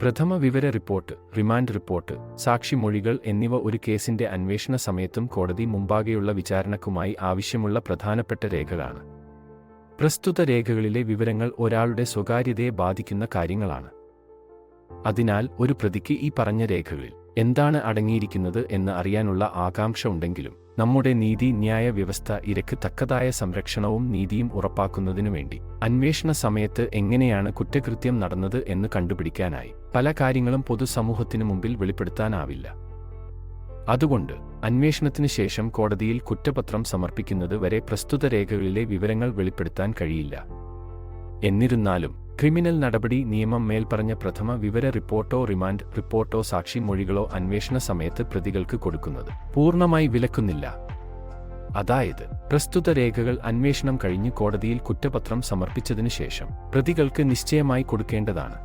പ്രഥമ വിവര report remand report സാക്ഷിമൊഴികൾ എന്നിവ ഒരു കേസിന്റെ അന്വേഷണ സമയത്തും കോടതി മുമ്പാകെയുള്ള വിചാരണക്കുമായി ആവശ്യമുള്ള പ്രധാനപ്പെട്ട രേഖകളാണ്. പ്രസ്തുത രേഖകളിലെ വിവരങ്ങൾ ഒരാളുടെ സ്വകാര്യതയെ ബാധിക്കുന്ന കാര്യങ്ങളാണ്. അതിനാൽ ഒരു പ്രതിക്ക് ഈ പറഞ്ഞ രേഖകളിൽ എന്താണ് അടങ്ങിയിരിക്കുന്നത് എന്ന് അറിയാനുള്ള ആകാംക്ഷ ഉണ്ടെങ്കിലും നമ്മുടെ നീതി ന്യായ വ്യവസ്ഥ ഇരക്ക് തക്കതായ സംരക്ഷണവും നീതിയും ഉറപ്പാക്കുന്നതിനു വേണ്ടി അന്വേഷണ സമയത്ത് എങ്ങനെയാണ് കുറ്റകൃത്യം നടന്നത് എന്ന് കണ്ടുപിടിക്കാനായി പല കാര്യങ്ങളും പൊതുസമൂഹത്തിനു മുമ്പിൽ വെളിപ്പെടുത്താനാവില്ല. അതുകൊണ്ട് അന്വേഷണത്തിന് ശേഷം കോടതിയിൽ കുറ്റപത്രം സമർപ്പിക്കുന്നത് വരെ പ്രസ്തുത രേഖകളിലെ വിവരങ്ങൾ വെളിപ്പെടുത്താൻ കഴിയില്ല. എന്നിരുന്നാലും ക്രിമിനൽ നടപടി നിയമം മേൽപ്പറഞ്ഞ പ്രഥമ വിവര റിപ്പോർട്ടോ റിമാൻഡ് റിപ്പോർട്ടോ സാക്ഷി മൊഴികളോ അന്വേഷണ സമയത്ത് പ്രതികൾക്ക് കൊടുക്കുന്നത് പൂർണമായി വിലക്കുന്നില്ല. അതായത് പ്രസ്തുത രേഖകൾ അന്വേഷണം കഴിഞ്ഞ് കോടതിയിൽ കുറ്റപത്രം സമർപ്പിച്ചതിനു ശേഷം പ്രതികൾക്ക് നിശ്ചയമായി കൊടുക്കേണ്ടതാണ്.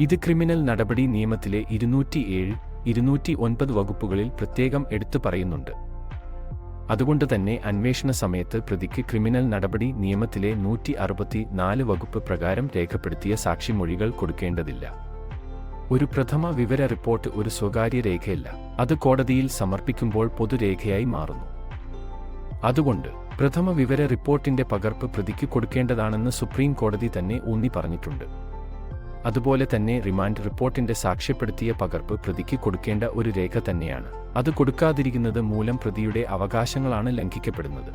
ഇത് ക്രിമിനൽ നടപടി നിയമത്തിലെ ഇരുന്നൂറ്റിയേഴ് ഇരുന്നൂറ്റി ഒൻപത് വകുപ്പുകളിൽ പ്രത്യേകം എടുത്തു പറയുന്നുണ്ട്. അതുകൊണ്ട് തന്നെ അന്വേഷണ സമയത്ത് പ്രതിക്ക് ക്രിമിനൽ നടപടി നിയമത്തിലെ നൂറ്റി അറുപത്തി നാല് വകുപ്പ് പ്രകാരം രേഖപ്പെടുത്തിയ സാക്ഷിമൊഴികൾ കൊടുക്കേണ്ടതില്ല. ഒരു പ്രഥമ വിവര റിപ്പോർട്ട് ഒരു സ്വകാര്യ രേഖയല്ല. അത് കോടതിയിൽ സമർപ്പിക്കുമ്പോൾ പൊതുരേഖയായി മാറുന്നു. അതുകൊണ്ട് പ്രഥമ വിവര റിപ്പോർട്ടിന്റെ പകർപ്പ് പ്രതിക്ക് കൊടുക്കേണ്ടതാണെന്ന് സുപ്രീം കോടതി തന്നെ ഊന്നി പറഞ്ഞിട്ടുണ്ട്. അതുപോലെ തന്നെ റിമാൻഡ് റിപ്പോർട്ടിന്റെ സാക്ഷ്യപ്പെടുത്തിയ പകർപ്പ് പ്രതിക്ക് കൊടുക്കേണ്ട ഒരു രേഖ തന്നെയാണ്. അത് കൊടുക്കാതിരിക്കുന്നത് മൂലം പ്രതിയുടെ അവകാശങ്ങളാണ് ലംഘിക്കപ്പെടുന്നത്.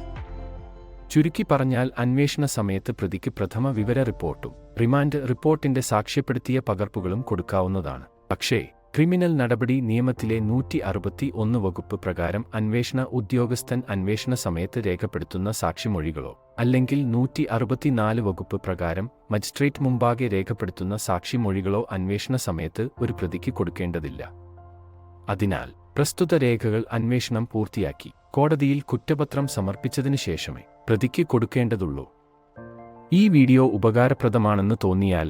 ചുരുക്കി പറഞ്ഞാൽ അന്വേഷണ സമയത്ത് പ്രതിക്ക് പ്രഥമ വിവര റിപ്പോർട്ടും റിമാൻഡ് റിപ്പോർട്ടിന്റെ സാക്ഷ്യപ്പെടുത്തിയ പകർപ്പുകളും കൊടുക്കാവുന്നതാണ്. പക്ഷേ ക്രിമിനൽ നടപടി നിയമത്തിലെ നൂറ്റി അറുപത്തി ഒന്ന് വകുപ്പ് പ്രകാരം അന്വേഷണ ഉദ്യോഗസ്ഥൻ അന്വേഷണ സമയത്ത് രേഖപ്പെടുത്തുന്ന സാക്ഷിമൊഴികളോ അല്ലെങ്കിൽ നൂറ്റി അറുപത്തിനാല് വകുപ്പ് പ്രകാരം മജിസ്ട്രേറ്റ് മുമ്പാകെ രേഖപ്പെടുത്തുന്ന സാക്ഷിമൊഴികളോ അന്വേഷണ സമയത്ത് ഒരു പ്രതിക്ക് കൊടുക്കേണ്ടതില്ല. അതിനാൽ പ്രസ്തുത രേഖകൾ അന്വേഷണം പൂർത്തിയാക്കി കോടതിയിൽ കുറ്റപത്രം സമർപ്പിച്ചതിനു ശേഷമേ പ്രതിക്ക് കൊടുക്കേണ്ടതുള്ളൂ. ഈ വീഡിയോ ഉപകാരപ്രദമാണെന്ന് തോന്നിയാൽ